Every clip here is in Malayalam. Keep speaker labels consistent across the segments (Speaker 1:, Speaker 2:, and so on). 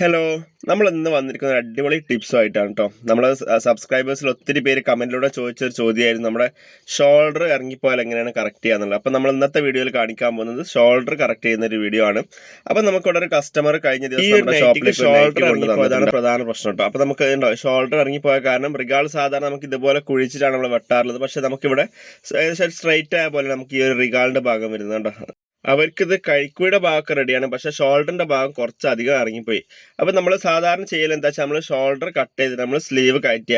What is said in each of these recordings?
Speaker 1: ഹലോ നമ്മൾ ഇന്ന് വന്നിരിക്കുന്ന ഒരു അടിപൊളി ടിപ്സും ആയിട്ടാണ് കേട്ടോ നമ്മൾ സബ്സ്ക്രൈബേഴ്സിൽ ഒത്തിരി പേര് കമന്റിലൂടെ ചോദിച്ചൊരു ചോദ്യമായിരുന്നു. നമ്മുടെ ഷോൾഡർ ഇറങ്ങിപ്പോയാൽ എങ്ങനെയാണ് കറക്റ്റ് ചെയ്യാന്നുള്ളത്. അപ്പോൾ നമ്മൾ ഇന്നത്തെ വീഡിയോയിൽ കാണിക്കാൻ പോകുന്നത് ഷോൾഡർ കറക്റ്റ് ചെയ്യുന്ന ഒരു വീഡിയോ ആണ് അപ്പോൾ നമുക്കിവിടെ ഒരു കസ്റ്റമർ കഴിഞ്ഞ ദിവസം നമ്മുടെ ഷോപ്പിൽ ഷോൾഡർ അതാണ് പ്രധാന പ്രശ്നം കേട്ടോ അപ്പോൾ നമുക്ക് ഉണ്ടോ ഷോൾഡർ ഇറങ്ങിപ്പോയ കാരണം റിഗാൾ സാധാരണ നമുക്ക് ഇതുപോലെ കുഴിച്ചിട്ടാണ് നമ്മൾ വെട്ടാറുള്ളത്. പക്ഷേ നമുക്കിവിടെ ഏകദേശം സ്ട്രൈറ്റ് ആയ പോലെ നമുക്ക് ഈ ഒരു റിഗാളിന്റെ ഭാഗം വരുന്നുണ്ടോ അവർക്കിത് കൈക്കുയുടെ ഭാഗമൊക്കെ റെഡിയാണ് പക്ഷെ ഷോൾഡറിന്റെ ഭാഗം കുറച്ചധികം ഇറങ്ങിപ്പോയി. അപ്പോൾ നമ്മൾ സാധാരണ ചെയ്യൽ എന്താ വെച്ചാൽ നമ്മൾ ഷോൾഡർ കട്ട് ചെയ്ത് നമ്മൾ സ്ലീവ് കയറ്റി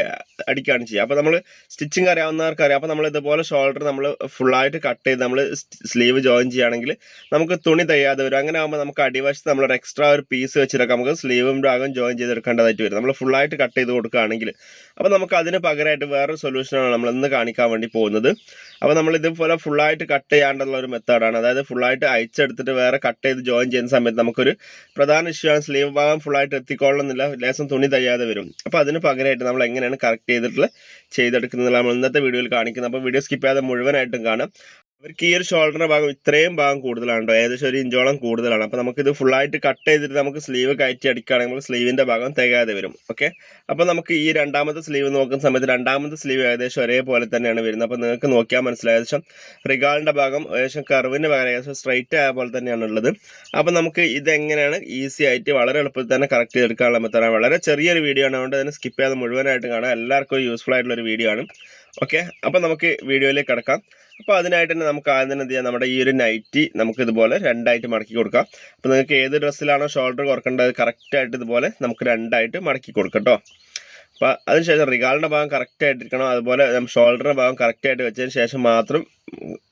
Speaker 1: അടിക്കുകയാണ് ചെയ്യുക. അപ്പോൾ നമ്മൾ സ്റ്റിച്ചിങ് അറിയാവുന്നവർക്ക് അറിയാം അപ്പോൾ നമ്മൾ ഇതുപോലെ ഷോൾഡർ നമ്മൾ ഫുള്ളായിട്ട് കട്ട് ചെയ്ത് നമ്മൾ സ്ലീവ് ജോയിൻ ചെയ്യുകയാണെങ്കിൽ നമുക്ക് തുണി തയ്യാതെ വരും. അങ്ങനെ ആകുമ്പോൾ നമുക്ക് അടിവശത്ത് നമ്മളൊരു എക്സ്ട്രാ ഒരു പീസ് വെച്ചിട്ടൊക്കെ നമുക്ക് സ്ലീവും ഭാഗം ജോയിൻ ചെയ്തെടുക്കേണ്ടതായിട്ട് വരും. നമ്മൾ ഫുള്ളായിട്ട് കട്ട് ചെയ്ത് കൊടുക്കുകയാണെങ്കിൽ അപ്പോൾ നമുക്ക് അതിന് പകരമായിട്ട് വേറൊരു സൊല്യൂഷനാണ് നമ്മൾ ഇന്ന് കാണിക്കാൻ വേണ്ടി പോകുന്നത്. അപ്പോൾ നമ്മൾ ഇതുപോലെ ഫുള്ളായിട്ട് കട്ട് ചെയ്യാണ്ടുള്ള ഒരു മെത്തേഡാണ് അതായത് ഫുള്ളായിട്ട് അയച്ചെടുത്തിട്ട് വേറെ കട്ട് ചെയ്ത് ജോയിൻ ചെയ്യുന്ന സമയത്ത് നമുക്കൊരു പ്രധാന ഇഷ്യൂ ആണ് സ്ലീവ് ഭാഗം ഫുൾ ഫുള്ളായിട്ട് എത്തിക്കൊള്ളണമെന്നില്ല. ലേസം തുണി തയ്യാതെ വരും. അപ്പോൾ അതിന് പകരമായിട്ട് നമ്മൾ എങ്ങനെയാണ് കറക്റ്റ് ചെയ്തിട്ടുള്ള ചെയ്തെടുക്കുന്നത് നമ്മൾ ഇന്നത്തെ വീഡിയോയിൽ കാണിക്കുന്നത്. അപ്പോൾ വീഡിയോ സ്കിപ്പ് ചെയ്യാതെ മുഴുവനായിട്ടും കാണാം. അവർക്ക് ഈ ഒരു ഷോൾഡറിന്റെ ഭാഗം ഇത്രയും ഭാഗം കൂടുതലാണ് ഏകദേശം ഒരു ഇഞ്ചോളം കൂടുതലാണ്. അപ്പോൾ നമുക്കിത് ഫുള്ളായിട്ട് കട്ട് ചെയ്തിട്ട് നമുക്ക് സ്ലീവ് കയറ്റി അടിക്കുകയാണെങ്കിൽ നമുക്ക് ഭാഗം തികയാതെ വരും. ഓക്കെ അപ്പോൾ നമുക്ക് ഈ രണ്ടാമത്തെ സ്ലീവ് നോക്കുന്ന സമയത്ത് രണ്ടാമത്തെ സ്ലീവ് ഏകദേശം ഒരേപോലെ തന്നെയാണ് വരുന്നത്. അപ്പോൾ നിങ്ങൾക്ക് നോക്കിയാൽ മനസ്സിലായി. ഏകദേശം റിഗാളിന്റെ ഭാഗം ഏകദേശം കർവിന്റെ ഭാഗം ഏകദേശം സ്ട്രൈറ്റ് ആയ പോലെ തന്നെയാണ് ഉള്ളത്. അപ്പോൾ നമുക്ക് ഇതെങ്ങനെയാണ് ഈസി ആയിട്ട് വളരെ എളുപ്പത്തിൽ തന്നെ കറക്റ്റ് ചെയ്തെടുക്കാനുള്ള മെത്തേഡാണ് വളരെ ചെറിയൊരു വീഡിയോ ആണ്. അതുകൊണ്ട് തന്നെ സ്കിപ്പ് ചെയ്യാതെ മുഴുവനായിട്ട് കാണാം എല്ലാവർക്കും യൂസ്ഫുൾ ആയിട്ടുള്ള ഒരു വീഡിയോ ആണ്. ഓക്കെ അപ്പോൾ നമുക്ക് വീഡിയോയിലേക്ക് കിടക്കാം. അപ്പോൾ അതിനായിട്ട് തന്നെ നമുക്ക് ആദ്യം തന്നെ എന്ത് ചെയ്യാം? നമ്മുടെ ഈ ഒരു നൈറ്റി നമുക്ക് ഇതുപോലെ രണ്ടായിട്ട് മടക്കി കൊടുക്കാം. അപ്പോൾ നിങ്ങൾക്ക് ഏത് ഡ്രസ്സിലാണോ ഷോൾഡർ കുറക്കേണ്ടത് കറക്റ്റായിട്ട് ഇതുപോലെ നമുക്ക് രണ്ടായിട്ട് മടക്കി കൊടുക്കാം കേട്ടോ. അപ്പോൾ അതിനുശേഷം റിഗാളിന്റെ ഭാഗം കറക്റ്റായിട്ടിരിക്കണം അതുപോലെ ഷോൾഡറിന്റെ ഭാഗം കറക്റ്റായിട്ട് വെച്ചതിന് ശേഷം മാത്രം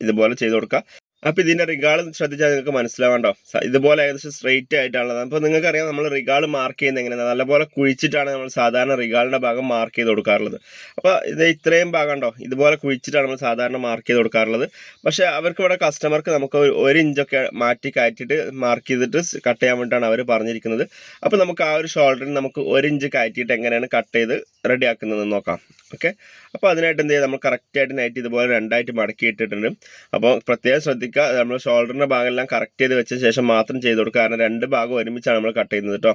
Speaker 1: ഇതുപോലെ ചെയ്ത് കൊടുക്കുക അപ്പോൾ ഇതിന്റെ റിഗാൾ ശ്രദ്ധിച്ചാൽ നിങ്ങൾക്ക് മനസ്സിലാവണ്ടോ? ഇതുപോലെ ഏകദേശം സ്ട്രെയിറ്റ് ആയിട്ടാണുള്ളത്. അപ്പോൾ നിങ്ങൾക്കറിയാം നമ്മൾ റിഗാൾ മാർക്ക് ചെയ്യുന്നത് എങ്ങനെയാണ് നല്ലപോലെ കുഴിച്ചിട്ടാണ് നമ്മൾ സാധാരണ റിഗാളിന്റെ ഭാഗം മാർക്ക് ചെയ്ത് കൊടുക്കാറുള്ളത്. അപ്പോൾ ഇത് ഇത്രയും ഭാഗം ഉണ്ടോ? ഇതുപോലെ കുഴിച്ചിട്ടാണ് നമ്മൾ സാധാരണ മാർക്ക് ചെയ്ത് കൊടുക്കാറുള്ളത്. പക്ഷേ അവർക്ക് ഇവിടെ കസ്റ്റമർക്ക് നമുക്ക് ഒരു- ഇഞ്ചൊക്കെ മാറ്റി കയറ്റിയിട്ട് മാർക്ക് ചെയ്തിട്ട് കട്ട് ചെയ്യാൻ വേണ്ടിയിട്ടാണ് അവർ പറഞ്ഞിരിക്കുന്നത്. അപ്പോൾ നമുക്ക് ആ ഒരു ഷോൾഡറിൽ നമുക്ക് ഒരു ഇഞ്ച് കയറ്റിയിട്ട് എങ്ങനെയാണ് കട്ട് ചെയ്ത് റെഡിയാക്കുന്നതെന്ന് നോക്കാം. ഓക്കെ? അപ്പോൾ അതിനായിട്ട് എന്ത് ചെയ്യുക നമ്മൾ കറക്റ്റായിട്ട് നൈറ്റ് ഇതുപോലെ രണ്ടായിട്ട് മടക്കി ഇട്ടിട്ടുണ്ട് അപ്പോൾ പ്രത്യേകം ശ്രദ്ധിക്കുക നമ്മൾ ഷോൾഡറിന്റെ ഭാഗമെല്ലാം കറക്റ്റ് ചെയ്ത് വെച്ച ശേഷം മാത്രം ചെയ്ത് കൊടുക്കുക. കാരണം രണ്ട് ഭാഗം ഒരുമിച്ചാണ് നമ്മൾ കട്ട് ചെയ്യുന്നത് കേട്ടോ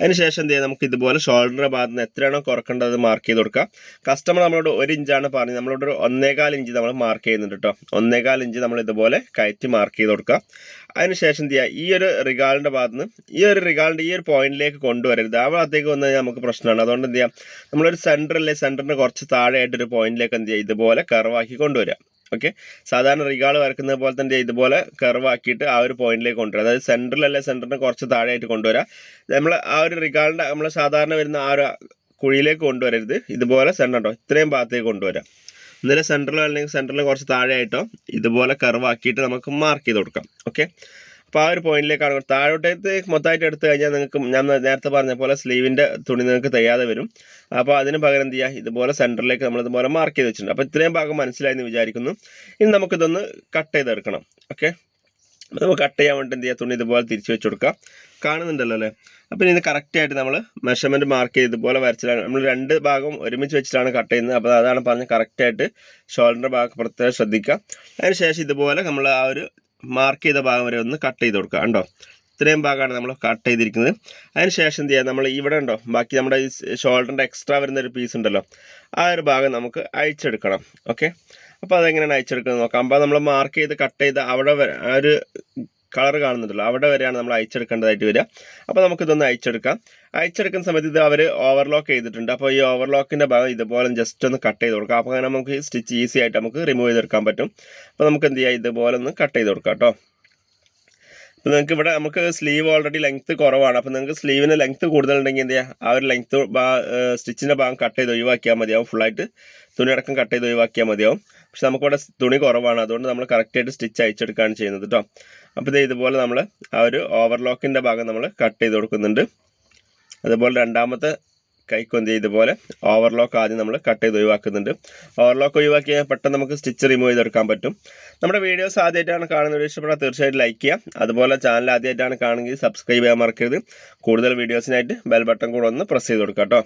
Speaker 1: അതിനുശേഷം എന്ത് ചെയ്യുക നമുക്ക് ഇതുപോലെ ഷോൾഡറിന്റെ ഭാഗത്ത് നിന്ന് എത്രയാണോ കുറക്കേണ്ടത് മാർക്ക് ചെയ്ത് കൊടുക്കുക. കസ്റ്റമർ നമ്മളോട് ഒരു ഇഞ്ചാണ് പറഞ്ഞത്. നമ്മളോട് ഒരു ഒന്നേകാൽ ഇഞ്ച് നമ്മൾ മാർക്ക് ചെയ്യുന്നുണ്ട് കേട്ടോ ഒന്നേകാൽ ഇഞ്ച് നമ്മൾ ഇതുപോലെ കയറ്റി മാർക്ക് ചെയ്ത് കൊടുക്കുക. അതിനുശേഷം ചെയ്യുക? ഈ ഒരു റിഗാളിന്റെ ഭാഗത്ത് നിന്ന് ഈ ഒരു റിഗാളിന്റെ ഈ ഒരു പോയിന്റിലേക്ക് കൊണ്ടുവരരുത്. ആ ഭാഗത്തേക്ക് വന്നു കഴിഞ്ഞാൽ നമുക്ക് പ്രശ്നമാണ്. അതുകൊണ്ട് എന്ത് ചെയ്യാം നമ്മളൊരു സെന്ററല്ലേ സെന്ററിന് കുറച്ച് താഴെയായിട്ട് ഒരു പോയിന്റിലേക്ക് എന്ത് ചെയ്യുക? ഇതുപോലെ കർവാക്കി കൊണ്ടുവരിക. ഓക്കെ സാധാരണ റിഗാൾ വരക്കുന്നത് പോലെ തന്നെ ഇതുപോലെ കർവാക്കിയിട്ട് ആ ഒരു പോയിന്റിലേക്ക് കൊണ്ടുവരിക. അതായത് സെന്ററിലല്ലേ സെന്ററിന് കുറച്ച് താഴെയായിട്ട് കൊണ്ടുവരിക. നമ്മൾ ആ ഒരു റിഗാളിന്റെ നമ്മൾ സാധാരണ വരുന്ന ആ ഒരു കുഴിയിലേക്ക് കൊണ്ടുവരരുത്. ഇതുപോലെ സെന്റർ ഉണ്ടോ? ഇത്രയും ഭാഗത്തേക്ക് കൊണ്ടുവരാം ഇന്നലെ സെന്ററിലോ അല്ലെങ്കിൽ സെന്ററിൽ കുറച്ച് താഴെയായിട്ടോ ഇതുപോലെ കർവാക്കിയിട്ട് നമുക്ക് മാർക്ക് ചെയ്ത് കൊടുക്കാം. ഓക്കെ അപ്പോൾ ആ ഒരു പോയിന്റിലേക്കാണ് താഴോട്ടേക്ക് മൊത്തമായിട്ട് എടുത്തു കഴിഞ്ഞാൽ നിങ്ങൾക്ക് ഞാൻ നേരത്തെ പറഞ്ഞ പോലെ സ്ലീവിന്റെ തുണി നിങ്ങൾക്ക് തയ്യാതെ വരും. അപ്പോൾ അതിന് പകരം എന്ത് ചെയ്യുക ഇതുപോലെ സെന്ററിലേക്ക് നമ്മൾ ഇതുപോലെ മാർക്ക് ചെയ്ത് വെച്ചിട്ടുണ്ട്. അപ്പോൾ ഇത്രയും ഭാഗം മനസ്സിലായി എന്ന് വിചാരിക്കുന്നു. ഇനി നമുക്കിതൊന്ന് കട്ട് ചെയ്തെടുക്കണം. ഓക്കെ അപ്പോൾ നമുക്ക് കട്ട് ചെയ്യാൻ വേണ്ടി എന്ത് ചെയ്യുക തുണി ഇതുപോലെ തിരിച്ച് വെച്ച് കൊടുക്കാം. കാണുന്നുണ്ടല്ലോ അല്ലേ? അപ്പോൾ ഇത് കറക്റ്റായിട്ട് നമ്മൾ മെഷർമെന്റ് മാർക്ക് ചെയ്ത് ഇതുപോലെ വരച്ചിട്ടാണ്. നമ്മൾ രണ്ട് ഭാഗം ഒരുമിച്ച് വെച്ചിട്ടാണ് കട്ട് ചെയ്യുന്നത്. അപ്പോൾ അതാണ് പറഞ്ഞത് കറക്റ്റായിട്ട് ഷോൾഡറിന്റെ ഭാഗം പ്രത്യേകം ശ്രദ്ധിക്കുക. അതിനുശേഷം ഇതുപോലെ നമ്മൾ ആ ഒരു മാർക്ക് ചെയ്ത ഭാഗം വരെ ഒന്ന് കട്ട് ചെയ്ത് കൊടുക്കുക. കണ്ടോ? ഇത്രയും ഭാഗമാണ് നമ്മൾ കട്ട് ചെയ്തിരിക്കുന്നത്. അതിന് ശേഷം എന്ത് ചെയ്യുക നമ്മൾ ഇവിടെ ഉണ്ടോ? ബാക്കി നമ്മുടെ ഈ ഷോൾഡറിന്റെ എക്സ്ട്രാ വരുന്ന ഒരു പീസ് ഉണ്ടല്ലോ. ആ ഒരു ഭാഗം നമുക്ക് അയച്ചെടുക്കണം ഓക്കെ അപ്പോൾ അതെങ്ങനെയാണ് അയച്ചെടുക്കുന്നത് നോക്കാം. അപ്പോൾ നമ്മൾ മാർക്ക് ചെയ്ത് കട്ട് ചെയ്ത് അവിടെ വരെ ആ ഒരു കളർ കാണുന്നുണ്ടല്ലോ അവിടെ വരെയാണ് നമ്മൾ അയച്ചെടുക്കേണ്ടതായിട്ട് വരിക. അപ്പോൾ നമുക്കിതൊന്ന് അയച്ചെടുക്കാം. അയച്ചെടുക്കുന്ന സമയത്ത് ഇത് അവർ ഓവർലോക്ക് ചെയ്തിട്ടുണ്ട്. അപ്പോൾ ഈ ഓവർലോക്കിന്റെ ഭാഗം ഇതുപോലെ ജസ്റ്റ് ഒന്ന് കട്ട് ചെയ്ത് കൊടുക്കാം. അപ്പോൾ അങ്ങനെ നമുക്ക് സ്റ്റിച്ച് ഈസി ആയിട്ട് നമുക്ക് റിമൂവ് ചെയ്തെടുക്കാൻ പറ്റും. അപ്പോൾ നമുക്ക് എന്ത് ചെയ്യാം? ഇതുപോലെ ഒന്ന് കട്ട് ചെയ്ത് കൊടുക്കാം കേട്ടോ. അപ്പോൾ നിങ്ങൾക്ക് ഇവിടെ നമുക്ക് സ്ലീവ് ഓൾറെഡി ലെങ്ത്ത് കുറവാണ്. അപ്പോൾ നിങ്ങൾക്ക് സ്ലീവിന് ലെങ്ത്ത് കൂടുതലുണ്ടെങ്കിൽ എന്ത് ചെയ്യുക ആ ഒരു ലെങ്ത്ത് സ്റ്റിച്ചിന്റെ ഭാഗം കട്ട് ചെയ്ത് ഒഴിവാക്കിയാൽ മതിയാവും. ഫുള്ളായിട്ട് തുണി അടക്കം കട്ട് ചെയ്ത് ഒഴിവാക്കിയാൽ മതിയാവും. പക്ഷെ നമുക്കിവിടെ തുണി കുറവാണ്. അതുകൊണ്ട് നമ്മൾ കറക്റ്റായിട്ട് സ്റ്റിച്ച് അയച്ചെടുക്കുകയാണ് ചെയ്യുന്നത് കേട്ടോ അപ്പോൾ ഇത് ഇതുപോലെ നമ്മൾ ആ ഒരു ഓവർലോക്കിന്റെ ഭാഗം നമ്മൾ കട്ട് ചെയ്ത് കൊടുക്കുന്നുണ്ട്. അതുപോലെ രണ്ടാമത്തെ കൈക്കൊന്തി ഇതുപോലെ ഓവർലോക്ക് ആദ്യം നമ്മൾ കട്ട് ചെയ്ത് ഒഴിവാക്കുന്നുണ്ട്. ഓവർലോക്ക് ഒഴിവാക്കി പെട്ടെന്ന് നമുക്ക് സ്റ്റിച്ച് റിമൂവ് ചെയ്തെടുക്കാൻ പറ്റും. നമ്മുടെ വീഡിയോസ് ആദ്യമായിട്ടാണ് കാണുന്നത് ഇഷ്ടപ്പെട്ടാൽ തീർച്ചയായിട്ടും ലൈക്ക് ചെയ്യുക അതുപോലെ ചാനൽ ആദ്യമായിട്ടാണ് കാണുമെങ്കിൽ സബ്സ്ക്രൈബ് ചെയ്യാൻ മറക്കരുത്. കൂടുതൽ വീഡിയോസിനായിട്ട് ബെൽ ബട്ടൺ കൂടെ ഒന്ന് പ്രസ് ചെയ്ത് കൊടുക്കാം കേട്ടോ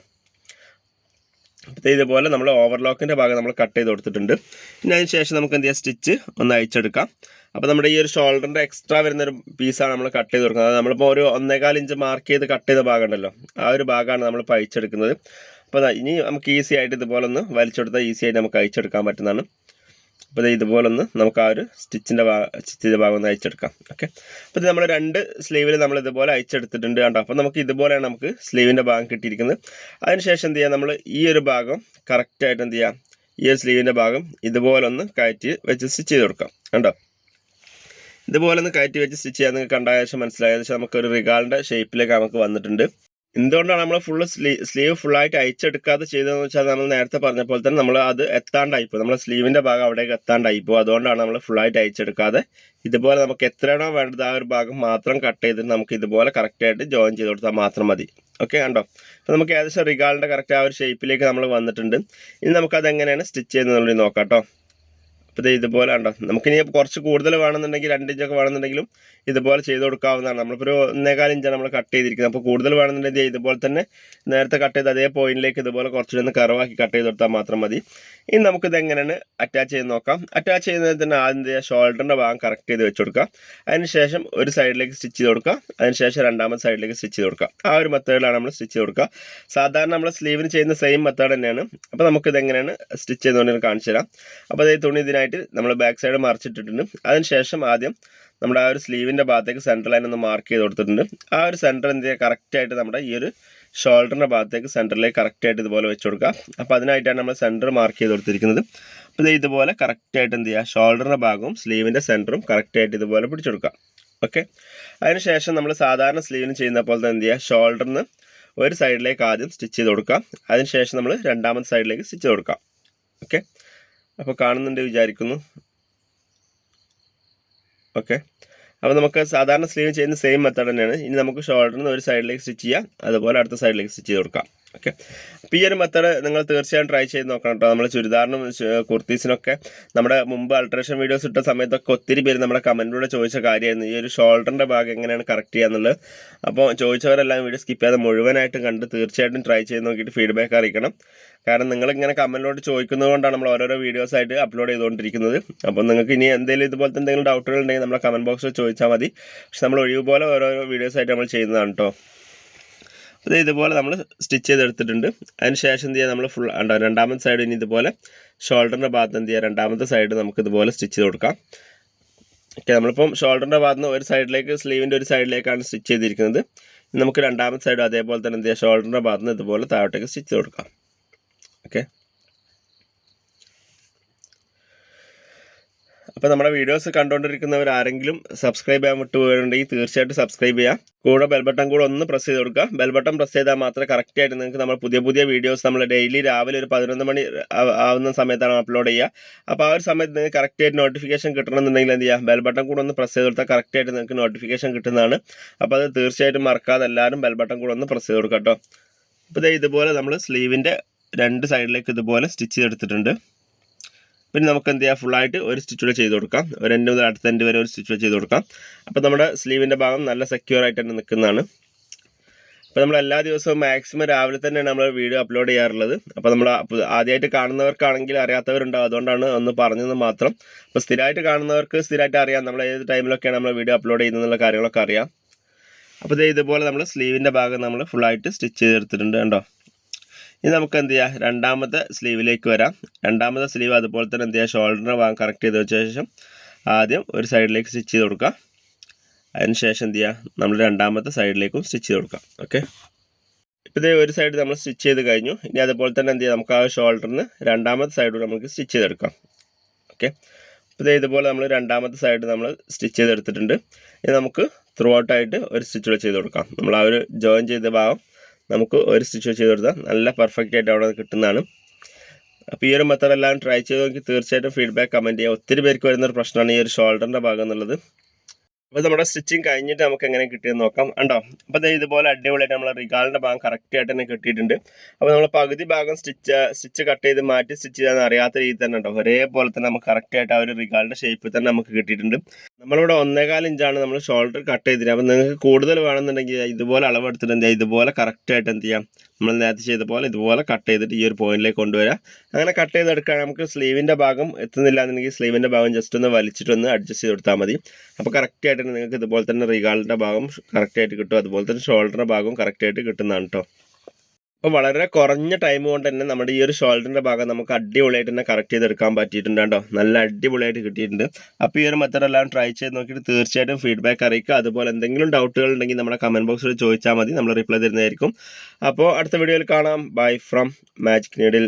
Speaker 1: ഇതുപോലെ നമ്മൾ ഓവർലോക്കിന്റെ ഭാഗം നമ്മൾ കട്ട് ചെയ്ത് കൊടുത്തിട്ടുണ്ട്. പിന്നെ അതിന് ശേഷം നമുക്ക് എന്ത് ചെയ്യാം? സ്റ്റിച്ച് ഒന്ന് അയച്ചെടുക്കാം അപ്പോൾ നമ്മുടെ ഈ ഒരു ഷോൾഡറിന്റെ എക്സ്ട്രാ വരുന്നൊരു പീസാണ് നമ്മൾ കട്ട് ചെയ്ത് കൊടുക്കുന്നത്. അത് നമ്മളിപ്പോൾ ഒരു ഒന്നേകാൽ ഇഞ്ച് മാർക്ക് ചെയ്ത് കട്ട് ചെയ്ത ഭാഗം ഉണ്ടല്ലോ ആ ഒരു ഭാഗമാണ് നമ്മൾ അയച്ചെടുക്കുന്നത് അപ്പോൾ ഇനി നമുക്ക് ഈസി ആയിട്ട് ഇതുപോലെ ഒന്ന് വലിച്ചെടുത്താൽ ഈസി ആയിട്ട് നമുക്ക് അയച്ചെടുക്കാൻ പറ്റുന്നതാണ്. അപ്പോൾ ഇതുപോലെ ഒന്ന് നമുക്ക് ആ ഒരു സ്റ്റിച്ചിന്റെ ഭാഗം സ്റ്റിച്ചിന്റെ ഭാഗം ഒന്ന് അയച്ചെടുക്കാം. ഓക്കെ? അപ്പോൾ ഇത് നമ്മൾ രണ്ട് സ്ലീവിൽ നമ്മൾ ഇതുപോലെ അയച്ചെടുത്തിട്ടുണ്ട് കണ്ടോ? അപ്പോൾ നമുക്ക് ഇതുപോലെയാണ് നമുക്ക് സ്ലീവിന്റെ ഭാഗം കിട്ടിയിരിക്കുന്നത്. അതിനുശേഷം എന്ത് ചെയ്യാം? നമ്മൾ ഈ ഒരു ഭാഗം കറക്റ്റായിട്ട് എന്ത് ചെയ്യാം? ഈ ഒരു സ്ലീവിന്റെ ഭാഗം ഇതുപോലെ ഒന്ന് കയറ്റി വെച്ച് സ്റ്റിച്ച് ചെയ്ത് കൊടുക്കാം. കണ്ടോ? ഇതുപോലെ ഒന്ന് കയറ്റി വെച്ച് സ്റ്റിച്ച് ചെയ്യാൻ നിങ്ങൾക്ക് കണ്ട ശേഷം മനസ്സിലായ. ശേഷം നമുക്ക് ഒരു റിഗാളിന്റെ ഷേപ്പിലേക്ക് നമുക്ക് വന്നിട്ടുണ്ട്. എന്തുകൊണ്ടാണ് നമ്മൾ ഫുള്ള് സ്ലീ സ്ലീവ് ഫുള്ളായിട്ട് അയച്ചെടുക്കാതെ ചെയ്തതെന്ന് വെച്ചാൽ നമ്മൾ നേരത്തെ പറഞ്ഞ പോലെ തന്നെ നമ്മൾ അത് എത്താണ്ടായിപ്പോൾ നമ്മൾ സ്ലീവിന്റെ ഭാഗം അവിടേക്ക് എത്താണ്ടായിപ്പോൾ അതുകൊണ്ടാണ് നമ്മൾ ഫുള്ളായിട്ട് അയച്ചെടുക്കാതെ ഇതുപോലെ നമുക്ക് എത്രയാണോ വേണ്ടത് ആ ഒരു ഭാഗം മാത്രം കട്ട് ചെയ്തിട്ട് നമുക്ക് ഇതുപോലെ കറക്റ്റായിട്ട് ജോയിൻ ചെയ്ത് കൊടുത്താൽ മാത്രം മതി. ഓക്കെ കണ്ടോ? അപ്പോൾ നമുക്ക് ഏകദേശം റിഗാളിന്റെ കറക്റ്റ് ആ ഒരു ഷേപ്പിലേക്ക് നമ്മൾ വന്നിട്ടുണ്ട്. ഇനി നമുക്കത് എങ്ങനെയാണ് സ്റ്റിച്ച് ചെയ്യുന്നത് നോക്കാം കേട്ടോ. അപ്പോൾ ഇത് ഇതുപോലെ ഉണ്ടോ നമുക്കിനി കുറച്ച് കൂടുതൽ വേണമെന്നുണ്ടെങ്കിൽ രണ്ട് ഇഞ്ചൊക്കെ വേണമെന്നുണ്ടെങ്കിലും ഇതുപോലെ ചെയ്ത് കൊടുക്കാവുന്നതാണ്. നമ്മളിപ്പോൾ ഒരു ഒന്നേകാൽ നമ്മൾ കട്ട് ചെയ്തിരിക്കുന്നത്. അപ്പോൾ കൂടുതൽ വേണമെന്നുണ്ടെങ്കിൽ ഇതുപോലെ തന്നെ നേരത്തെ കട്ട് ചെയ്ത് അതേ പോയിന്റിലേക്ക് ഇതുപോലെ കുറച്ചുകൂടി ഒന്ന് കറവാക്കി കട്ട് ചെയ്ത് കൊടുത്താൽ മാത്രം മതി. ഇനി നമുക്കിത് എങ്ങനെയാണ് അറ്റാച്ച് ചെയ്ത് നോക്കാം. അറ്റാച്ച് ചെയ്യുന്നതിൽ തന്നെ ആദ്യം ഷോൾഡറിന്റെ ഭാഗം കറക്റ്റ് ചെയ്ത് വെച്ച് കൊടുക്കുക. അതിനുശേഷം ഒരു സൈഡിലേക്ക് സ്റ്റിച്ച് ചെയ്ത് കൊടുക്കുക. അതിനുശേഷം രണ്ടാമത്തെ സൈഡിലേക്ക് സ്റ്റിച്ച് ചെയ്ത് കൊടുക്കുക. ആ ഒരു മെത്തേഡിലാണ് നമ്മൾ സ്റ്റിച്ച് ചെയ്ത് കൊടുക്കുക. സാധാരണ നമ്മൾ സ്ലീവിന് ചെയ്യുന്ന സെയിം മെത്തേഡ് തന്നെയാണ്. അപ്പോൾ നമുക്കിത് എങ്ങനെയാണ് സ്റ്റിച്ച് ചെയ്തുകൊണ്ട് കാണിച്ചു തരാം. അപ്പോൾ അതേ തുണി ഇതിനായിട്ട് നമ്മൾ ബാക്ക് സൈഡ് മറിച്ചിട്ടിട്ടുണ്ട്. അതിനുശേഷം ആദ്യം നമ്മുടെ ആ ഒരു സ്ലീവിന്റെ ഭാഗത്തേക്ക് സെന്റർ ലൈൻ ഒന്ന് മാർക്ക് ചെയ്ത് കൊടുത്തിട്ടുണ്ട്. ആ ഒരു സെന്റർ എന്ത് ചെയ്യുക? കറക്റ്റായിട്ട് നമ്മുടെ ഈ ഒരു ഷോൾഡറിന്റെ ഭാഗത്തേക്ക് സെന്ററിലേക്ക് കറക്റ്റായിട്ട് ഇതുപോലെ വെച്ച് കൊടുക്കുക. അപ്പോൾ അതിനായിട്ടാണ് നമ്മൾ സെന്റർ മാർക്ക് ചെയ്ത് കൊടുത്തിരിക്കുന്നത്. അപ്പോൾ ഇത് ഇതുപോലെ കറക്റ്റായിട്ട് എന്ത് ചെയ്യുക? ഷോൾഡറിന്റെ ഭാഗവും സ്ലീവിന്റെ സെന്ററും കറക്റ്റായിട്ട് ഇതുപോലെ പിടിച്ചെടുക്കുക ഓക്കെ അതിനുശേഷം നമ്മൾ സാധാരണ സ്ലീവിന് ചെയ്യുന്ന പോലെ തന്നെ എന്ത് ചെയ്യുക? ഷോൾഡറിന് ഒരു സൈഡിലേക്ക് ആദ്യം സ്റ്റിച്ച് ചെയ്ത് കൊടുക്കുക. അതിനുശേഷം നമ്മൾ രണ്ടാമത്തെ സൈഡിലേക്ക് സ്റ്റിച്ച് കൊടുക്കാം ഓക്കെ അപ്പോൾ കാണുന്നുണ്ട് വിചാരിക്കുന്നു. ഓക്കെ അപ്പോൾ നമുക്ക് സാധാരണ സ്ലീവ് ചെയ്യുന്ന സെയിം മെത്തേഡ് തന്നെയാണ്. ഇനി നമുക്ക് ഷോൾഡറിന് ഒരു സൈഡിലേക്ക് സ്റ്റിച്ച് ചെയ്യാം. അതുപോലെ അടുത്ത സൈഡിലേക്ക് സ്റ്റിച്ച് ചെയ്ത് കൊടുക്കാം. ഓക്കെ. അപ്പോൾ ഈ ഒരു മെത്തേഡ് നിങ്ങൾ തീർച്ചയായും ട്രൈ ചെയ്ത് നോക്കണം കേട്ടോ നമ്മൾ ചുരിദാറിനും കുർത്തീസിനൊക്കെ നമ്മുടെ മുമ്പ് അൾട്രേഷൻ വീഡിയോസ് ഇട്ട സമയത്തൊക്കെ ഒത്തിരി പേര് നമ്മുടെ കമന്റിലൂടെ ചോദിച്ച കാര്യമായിരുന്നു ഈ ഒരു ഷോൾഡറിന്റെ ഭാഗം എങ്ങനെയാണ് കറക്റ്റ് ചെയ്യാന്നുള്ളത് അപ്പോൾ ചോദിച്ചവരെല്ലാം വീഡിയോ സ്കിപ്പ് ചെയ്യാതെ മുഴുവനായിട്ടും കണ്ട് തീർച്ചയായിട്ടും ട്രൈ ചെയ്ത് നോക്കിയിട്ട് ഫീഡ്ബാക്ക് അറിയിക്കണം. കാരണം നിങ്ങളിങ്ങനെ കമന്റിലോട്ട് ചോദിക്കുന്നത് കൊണ്ടാണ് നമ്മൾ ഓരോരോ വീഡിയോസ് ആയിട്ട് അപ്ലോഡ് ചെയ്തുകൊണ്ടിരിക്കുന്നത്. അപ്പോൾ നിങ്ങൾക്ക് ഇനി എന്തെങ്കിലും ഇതുപോലത്തെ എന്തെങ്കിലും ഡൗട്ടുകൾ ഉണ്ടെങ്കിൽ നമ്മളെ കമന്റ് ബോക്സിൽ ചോദിച്ചാൽ മതി. പക്ഷെ നമ്മൾ ഒഴിവ് പോലെ ഓരോരോ വീഡിയോസ് ആയിട്ട് നമ്മൾ ചെയ്യുന്നതാണ് കേട്ടോ അപ്പോൾ ഇതുപോലെ നമ്മൾ സ്റ്റിച്ച് ചെയ്തെടുത്തിട്ടുണ്ട്. അതിന് ശേഷം എന്ത് ചെയ്യുക നമ്മൾ ഫുൾ ഉണ്ടോ രണ്ടാമത്തെ സൈഡ് ഇനി ഇതുപോലെ ഷോൾഡറിന്റെ ഭാഗത്ത് എന്ത് ചെയ്യുക രണ്ടാമത്തെ സൈഡ് നമുക്ക് ഇതുപോലെ സ്റ്റിച്ച് ചെയ്ത് കൊടുക്കാം. ഓക്കെ നമ്മളിപ്പം ഷോൾഡറിന്റെ ഭാഗത്ത് ഒരു സൈഡിലേക്ക് സ്ലീവിന്റെ ഒരു സൈഡിലേക്കാണ് സ്റ്റിച്ച് ചെയ്തിരിക്കുന്നത്. നമുക്ക് രണ്ടാമത്തെ സൈഡ് അതേപോലെ തന്നെ എന്ത് ചെയ്യുക ഷോൾഡറിന്റെ ഭാഗത്ത് നിന്ന് ഇതുപോലെ താഴോട്ടേക്ക് സ്റ്റിച്ച് കൊടുക്കാം. ഓക്കെ അപ്പോൾ നമ്മുടെ വീഡിയോസ് കണ്ടുകൊണ്ടിരിക്കുന്നവർ ആരെങ്കിലും സബ്സ്ക്രൈബ് ചെയ്യാൻ വിട്ടുപോയിട്ടുണ്ടെങ്കിൽ തീർച്ചയായിട്ടും സബ്സ്ക്രൈബ് ചെയ്യുക കൂടെ ബെൽബട്ടൺ കൂടെ ഒന്ന് പ്രസ് ചെയ്ത് കൊടുക്കുക. ബെൽബട്ടൺ പ്രസ് ചെയ്താൽ മാത്രമേ കറക്റ്റ് ആയിട്ട് നിങ്ങൾക്ക് നമ്മൾ പുതിയ പുതിയ വീഡിയോസ് നമ്മൾ ഡെയിലി രാവിലെ ഒരു പതിനൊന്ന് മണി ആവുന്ന സമയത്താണ് അപ്ലോഡ് ചെയ്യുക. അപ്പോൾ ആ ഒരു സമയത്ത് നിങ്ങൾക്ക് കറക്റ്റ് ആയിട്ട് നോട്ടിഫിക്കേഷൻ കിട്ടണമെന്നുണ്ടെങ്കിൽ എന്ത് ചെയ്യുക ബെൽബട്ടൺ കൂടെ ഒന്ന് പ്രസ് ചെയ്ത് കൊടുത്താൽ കറക്റ്റ് ആയിട്ട് നിങ്ങൾക്ക് നോട്ടിഫിക്കേഷൻ കിട്ടുന്നതാണ്. അപ്പോൾ അത് തീർച്ചയായിട്ടും മറക്കാതെ എല്ലാവരും ബെൽബട്ടൺ കൂടെ ഒന്ന് പ്രസ് ചെയ്ത് കൊടുക്കുക കേട്ടോ. അപ്പോൾ ഇതേ ഇതുപോലെ നമ്മൾ സ്ലീവിന്റെ രണ്ട് സൈഡിലേക്ക് ഇതുപോലെ സ്റ്റിച്ച് ചെയ്തെടുത്തിട്ടുണ്ട്. പിന്നെ നമുക്ക് എന്ത് ചെയ്യാം ഫുള്ളായിട്ട് ഒരു സ്റ്റിച്ച് കൂടെ ചെയ്ത് കൊടുക്കാം. ഒരു എന്റെ മുതൽ അടുത്ത എന്റെ വരെ ഒരു സ്റ്റിച്ച് കൂടെ ചെയ്ത് കൊടുക്കാം. അപ്പോൾ നമ്മുടെ സ്ലീവിന്റെ ഭാഗം നല്ല സെക്യൂർ ആയിട്ട് തന്നെ നിൽക്കുന്നതാണ്. അപ്പോൾ നമ്മൾ എല്ലാ ദിവസവും മാക്സിമം രാവിലെ തന്നെയാണ് നമ്മൾ വീഡിയോ അപ്ലോഡ് ചെയ്യാറുള്ളത്. അപ്പോൾ നമ്മൾ ആദ്യമായിട്ട് കാണുന്നവർക്കാണെങ്കിൽ അറിയാത്തവരുണ്ടാവും. അതുകൊണ്ടാണ് ഒന്ന് പറഞ്ഞത് മാത്രം. അപ്പോൾ സ്ഥിരമായിട്ട് കാണുന്നവർക്ക് സ്ഥിരമായിട്ട് അറിയാം. നമ്മൾ ഏത് ടൈമിലൊക്കെയാണ് നമ്മൾ വീഡിയോ അപ്ലോഡ് ചെയ്യുന്നതെന്നുള്ള കാര്യങ്ങളൊക്കെ അറിയാം. അപ്പോൾ ഇതേ ഇതുപോലെ നമ്മൾ സ്ലീവിന്റെ ഭാഗം നമ്മൾ ഫുള്ളായിട്ട് സ്റ്റിച്ച് ചെയ്തെടുത്തിട്ടുണ്ട് കണ്ടോ? ഇനി നമുക്ക് എന്ത് ചെയ്യാം? രണ്ടാമത്തെ സ്ലീവിലേക്ക് വരാം. രണ്ടാമത്തെ സ്ലീവ് അതുപോലെ തന്നെ എന്ത് ചെയ്യുക ഷോൾഡറിന്റെ ഭാഗം കറക്റ്റ് ചെയ്ത് വെച്ച ശേഷം ആദ്യം ഒരു സൈഡിലേക്ക് സ്റ്റിച്ച് ചെയ്ത് കൊടുക്കുക. അതിന് ശേഷം എന്ത് ചെയ്യുക നമ്മൾ രണ്ടാമത്തെ സൈഡിലേക്കും സ്റ്റിച്ച് ചെയ്ത് കൊടുക്കാം ഓക്കെ? ഇപ്പോൾ ഇതേ ഒരു സൈഡ് നമ്മൾ സ്റ്റിച്ച് ചെയ്ത് കഴിഞ്ഞു. ഇനി അതുപോലെ തന്നെ എന്ത് ചെയ്യാം? നമുക്ക് ആ ഷോൾഡറിന് രണ്ടാമത്തെ സൈഡ് നമുക്ക് സ്റ്റിച്ച് ചെയ്തെടുക്കാം. ഓക്കെ? അപ്പോൾ ഇതേ ഇതുപോലെ നമ്മൾ രണ്ടാമത്തെ സൈഡ് നമ്മൾ സ്റ്റിച്ച് ചെയ്തെടുത്തിട്ടുണ്ട്. ഇനി നമുക്ക് ത്രൂ ഔട്ടായിട്ട് ഒരു സ്റ്റിച്ച് കൂടെ ചെയ്ത് കൊടുക്കാം. നമ്മൾ ആ ഒരു ജോയിൻ ചെയ്ത ഭാഗം നമുക്ക് ഒരു സ്റ്റിച്ച് ചെയ്ത് കൊടുത്താൽ നല്ല പെർഫെക്റ്റ് ആയിട്ട് അവിടെ കിട്ടുന്നതാണ്. അപ്പോൾ ഈ ഒരു മെത്തേഡ് എല്ലാം ട്രൈ ചെയ്ത് നോക്കി തീർച്ചയായിട്ടും ഫീഡ്ബാക്ക് കമന്റ് ചെയ്യുക ഒത്തിരി പേർക്ക് വരുന്ന ഒരു പ്രശ്നമാണ് ഈ ഒരു ഷോൾഡറിന്റെ ഭാഗം എന്നുള്ളത്. അപ്പോൾ നമ്മുടെ സ്റ്റിച്ചിങ് കഴിഞ്ഞിട്ട് നമുക്ക് എങ്ങനെ കിട്ടിയെന്ന് നോക്കാം. കണ്ടോ? അപ്പോൾ ദേ ഇതുപോലെ അടിപൊളിയായിട്ട് നമ്മൾ റിഗാളിന്റെ ഭാഗം കറക്റ്റ് ആയിട്ട് തന്നെ കിട്ടിയിട്ടുണ്ട്. അപ്പോൾ നമ്മൾ പകുതി ഭാഗം സ്റ്റിച്ച് സ്റ്റിച്ച് കട്ട് ചെയ്ത് മാറ്റി സ്റ്റിച്ച് ചെയ്യാന്ന് അറിയാത്ത രീതി തന്നെ ഉണ്ടോ? ഒരേപോലെ തന്നെ നമുക്ക് കറക്റ്റ് ആയിട്ട് ആ ഒരു റിഗാളിന്റെ ഷേപ്പിൽ തന്നെ നമുക്ക് കിട്ടിയിട്ടുണ്ട്. നമ്മളിവിടെ ഒന്നേകാൽ ഇഞ്ചാണ് നമ്മൾ ഷോൾഡർ കട്ട് ചെയ്തിട്ട് അപ്പോൾ നിങ്ങൾക്ക് കൂടുതൽ വേണമെന്നുണ്ടെങ്കിൽ ഇതുപോലെ അളവെടുത്തിട്ട് എന്ത് ചെയ്യുക ഇതുപോലെ കറക്റ്റ് ആയിട്ട് എന്ത് ചെയ്യാം? നമ്മൾ നേരത്തെ ചെയ്ത പോലെ ഇതുപോലെ കട്ട് ചെയ്തിട്ട് ഈ ഒരു പോയിന്റിലേക്ക് കൊണ്ടുവരിക അങ്ങനെ കട്ട് ചെയ്തെടുക്കാൻ നമുക്ക് സ്ലീവിന്റെ ഭാഗം എത്തുന്നില്ല എന്നുണ്ടെങ്കിൽ സ്ലീവിന്റെ ഭാഗം ജസ്റ്റ് ഒന്ന് വലിച്ചിട്ടൊന്ന് അഡ്ജസ്റ്റ് ചെയ്ത് കൊടുത്താൽ മതി. അപ്പോൾ കറക്റ്റ് ആയിട്ട് നിങ്ങൾക്ക് ഇതുപോലെ തന്നെ റിഗാളിന്റെ ഭാഗം കറക്റ്റായിട്ട് കിട്ടും. അതുപോലെ തന്നെ ഷോൾഡറിന്റെ ഭാഗം കറക്റ്റായിട്ട് കിട്ടുന്നതാണ് കേട്ടോ അപ്പോൾ വളരെ കുറഞ്ഞ ടൈം കൊണ്ട് തന്നെ നമ്മുടെ ഈ ഒരു ഷോൾഡറിന്റെ ഭാഗം നമുക്ക് അടിപൊളിയായിട്ട് തന്നെ കറക്റ്റ് ചെയ്തെടുക്കാൻ പറ്റിയിട്ടുണ്ട് നല്ല അടിപൊളിയായിട്ട് കിട്ടിയിട്ടുണ്ട്. അപ്പോൾ ഈ ഒരു മെത്തേഡ് എല്ലാം ട്രൈ ചെയ്ത് നോക്കിയിട്ട് തീർച്ചയായിട്ടും ഫീഡ്ബാക്ക് അറിയിക്കുക. അതുപോലെ എന്തെങ്കിലും ഡൗട്ടുകൾ ഉണ്ടെങ്കിൽ നമ്മുടെ കമന്റ് ബോക്സിൽ ചോദിച്ചാൽ മതി. നമ്മൾ റിപ്ലൈ തരുന്നതായിരിക്കും. അപ്പോൾ അടുത്ത വീഡിയോയിൽ കാണാം. Bye from magic needle